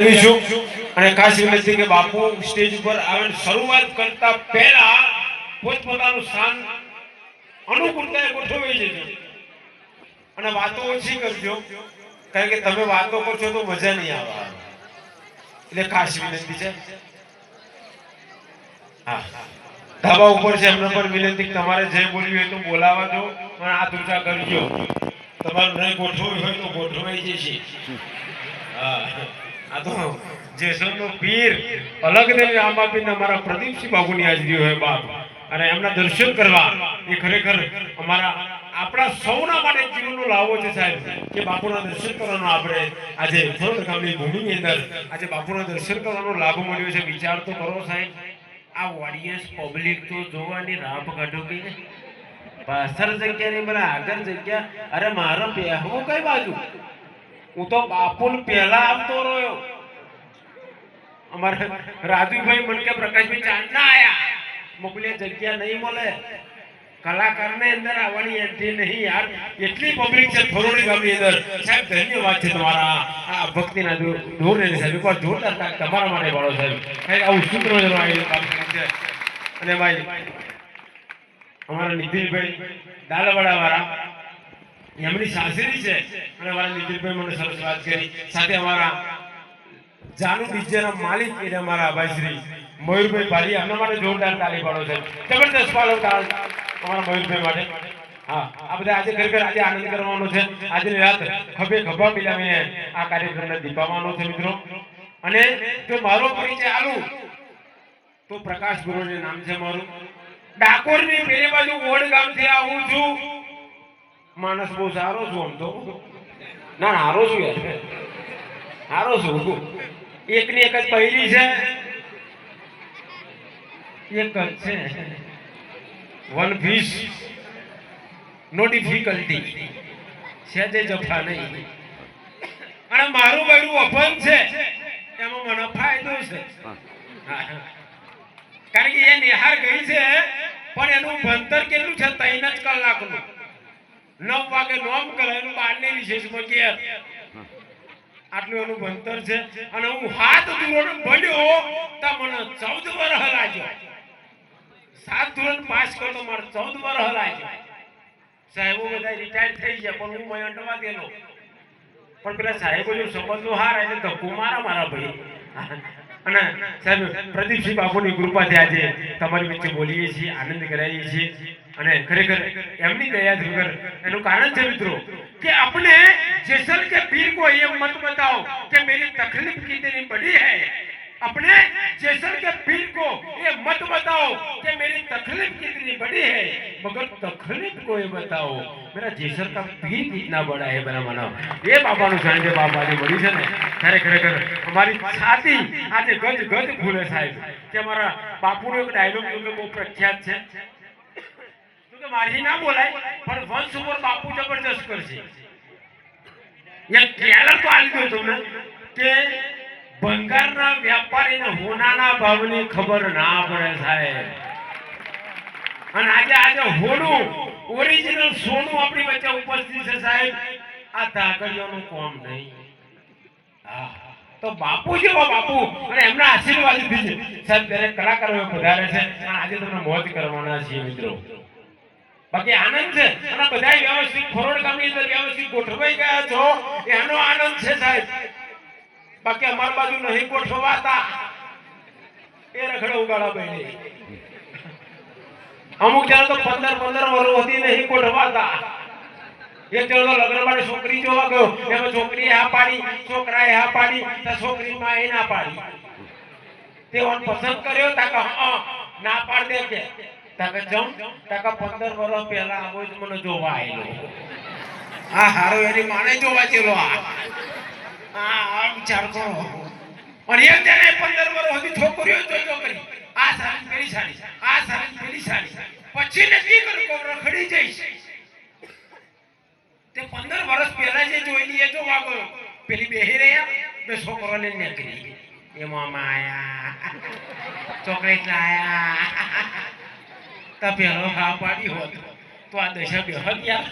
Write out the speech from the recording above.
છું. અને ખાસ કે બાપુ સ્ટેજ ઉપર આવે શરૂઆત કરતા પહેલા પોતપોતાનું સ્થાન અનુકૂળતાએ ગોઠવી જજો અને વાતો ઓછી કરજો. કારણ કે તમે વાતો કરશો તો મજા નહીં આવે. એટલે ખાસ વિનંતી છે. હા. ધાબા ઉપર છે, એમના પર વિનંતી તમારે જે બોલવી હોય તો બોલાવા દો. અને આ ઊંચા કરજો. તમારું નહીં ગોઠવવી હોય તો ગોઠવાઈ જશે. હા. આ તો પીર અલગ દેવ આપીને અમારા પ્રદીપસિંહ બાબુની હાજરી હોય બાપ. અને એમના દર્શન કરવા એ ખરેખર અમારા આપણા સૌના માટે જીવનનો લાવો છે સાહેબ, કે બાપુના દર્શન કરવાનો આપણે આજે થોડ ગામની ભૂમિની અંદર આજે બાપુના દર્શન કરવાનો લાભ મળ્યો છે. વિચાર તો કરો સાહેબ, આ ઓડિયન્સ પબ્લિક તો જોવાની રાહ કાઢો કે પાછળ જગ્યા ની મને આગળ જગ્યા, અરે મારો પહેવું કઈ બાજુ? હું તો બાપુલ પહેલા આવતો રહ્યો. અમારે રાજુભાઈ મને કે પ્રકાશભાઈ ચાંદના આયા. મોકલે જગ્યા નહીં મળે. કલાકારને અંદર આવવાની એન્ટ્રી નહીં યાર. એટલી પબ્લિક છે ફરોડી ગામની અંદર. સાહેબ, ધન્યવાદ છે તમારા. આ ભક્તિના દૂર ને સાહેબ, એકવાર જોરદાર તમારા માટે વાળો સાહેબ. આવું સૂત્ર છે. અને ભાઈ, અમારા નિધિભાઈ દાલવાડા વાળા એમની સાસરી છે. અને અમારા નિતિનભાઈ મને સરસ વાત કરી. સાથે અમારા જાનુ ડીજેના માલિક એટલે અમારા ભાઈશ્રી મયુરભાઈ પાલી એમના માટે જોરદાર તાળી પાડો છે. જબરદસ્ત પાડો તાળ અમારા મયુરભાઈ માટે. હા, આ બધા આજે દીપાવવાનો છે, મિત્રો. અને જો મારો પરિચય આલું તો પ્રકાશ ગુરુનું નામ છે મારું. ડાકોરની પેલી બાજુ ઓડ ગામથી આવું છું. માણસ બહુ સારો છું આમ તો. ના સારો છું. યાર હારો છું એકની એક જ પહેલી છે. એક જ છે. વન ફીસ નો ડિફિકલ્ટી છે તે જફા નહીં. અને મારું બૈરું અપન છે. એમાં મને ફાયદો છે. કારણ કે એ નિહાર ગઈ છે, પણ એનું ભણતર કેટલું છે? ત્રણ જ કલાકનું. નવ વાગે નોમ કરે, એનું બારને વિશેષમાં ઘેર. આટલું એનું ભણતર છે. અને હું હાથ ધોરણ ભણ્યો, તો મને ચૌદ વર્ષ હલાજો. સાત ધોરણ પાસ કરતો મારે ચૌદ વર્ષ હલાજો. સાહેબો બધા રિટાયર થઈ ગયા, પણ હું મયંટવા ગયેલો. પણ પેલા સાહેબો જો સંબંધો હાર એટલે ધક્કો મારા મારા ભાઈ. અને સાહેબ, પ્રદીપસિંહ બાપુની કૃપાથી આજે તમારી વચ્ચે બોલીએ છીએ, આનંદ કરાવીએ છીએ. અને ખરેખર એમની દયા વગર એનું કારણ છે મિત્રો કે આપણે જેસલ કે પીર કો એ મત બતાઓ કે મેરી તકલીફ કિતની બડી હૈ. अपने जेसल के पीर को ये मत बताओ कि मेरी तकलीफ कितनी बड़ी है मगर तकलीफ को ये बताओ मेरा जेसल का पीर कितना बड़ा है बना मानो એ બાપાનું સાંજે બાપા આજે મળી છે ને ત્યારે ખરેખર અમારી છાતી આજે ગજ ગજ ફૂલે સાહેબ કે અમારા બાપુનો એક ડાયલોગ બહુ પ્રખ્યાત છે તો કે મારી ના બોલાય પણ વંશ ઉપર બાપુ જબરજસ્ત કરશે એક કેલર તો આલી દઉં તમને કે ભંગારના વેપારીને હોનાના ભાવની ખબર ના પડે સાહેબ. અને આજે આજે હોનું ઓરિજિનલ સોનું આપણી વચ્ચે ઉપસ્થિત છે સાહેબ. આ ધાકડીઓનું કોમ નહીં. તો બાપુ જેવા બાપુ, અને એમના આશીર્વાદ છે સાહેબ દરેક કલાકારો વધારે છે. અને આજે તમને મોજ કરવાના છીએ મિત્રો. બાકી આનંદ છે. અને બધા વ્યવસ્થિત ખોરોડ ગામની અંદર વ્યવસ્થિત ગોઠવાઈ ગયા છો. એનો આનંદ છે સાહેબ. બાકી અમાર બાજુ નહીં ગોઠવાતા એ રખડે ઉગાડા બહેને અમુક જણ તો પંદર પંદર વર્ષ હતી નહીં ગોઠવાતા એક જણો લગ્ન માટે છોકરી જોવા ગયો. એમાં છોકરીએ આ પાડી, છોકરાએ આ પાડી, તો છોકરીમાં એ પાડી. તે ઓન પસંદ કર્યો તાકા ના પાડ દે કે. તાકા જમ. તાકા 15 વર્ષ પહેલા આવો જ મને જોવા આવેલો આ હારો, એની માને જોવા ચેલો આ. વિચાર કરો પણ એક જણે 15 વર્ષ સુધી છોકરીઓ જોઈ કરી આ સારી પેલી સારી આ સારી પેલી સારી પછી ને કી કરું કે રખડી જઈશ. તે 15 વર્ષ પહેલા જે જોયેલી એ જો વાગો, પેલી બેહી રહ્યા, બે છોકરોને નીકળી એ મામા આયા. ચોકલેટ લાયા. તા પેલો હા પાડી હોત, તો આ દશા બેહત યાર.